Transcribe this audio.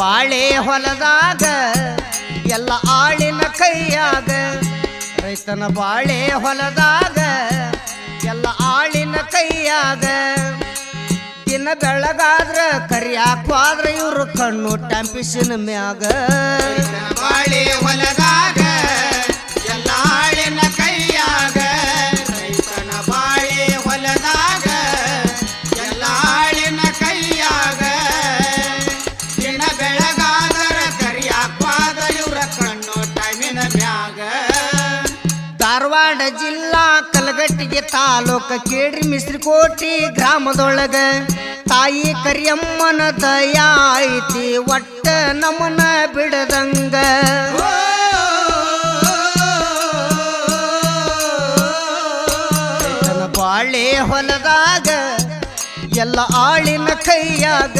ಬಾಳೆ ಹೊಲದಾಗ, ಎಲ್ಲ ಆಳಿನ ಕೈಯಾಗ, ರೈತನ ಬಾಳೆ ಹೊಲದಾಗ, ಎಲ್ಲ ಆಳಿನ ಕೈಯಾಗ. ದಿನ ಬೆಳಗಾದ್ರ ಕರಿಯಾಕ್ವಾದ್ರ ಇವರು ಕಣ್ಣು ಟ್ಯಾಂಪಿಸಿನ ಮ್ಯಾಗ. ಧಾರವಾಡ ಜಿಲ್ಲಾ ಕಲಗಟ್ಟಿಗೆ ತಾಲೂಕ ಕೇಡ್ರಿ ಮಿಸ್ರಿಕೋಟಿ ಗ್ರಾಮದೊಳಗ ತಾಯಿ ಕರಿಯಮ್ಮನ ದಯಾ ಒಟ್ಟ ನಮನ ಬಿಡದಂಗ. ಬಾಳೆ ಹೊಲದಾಗ, ಎಲ್ಲ ಆಳಿನ ಕೈಯಾಗ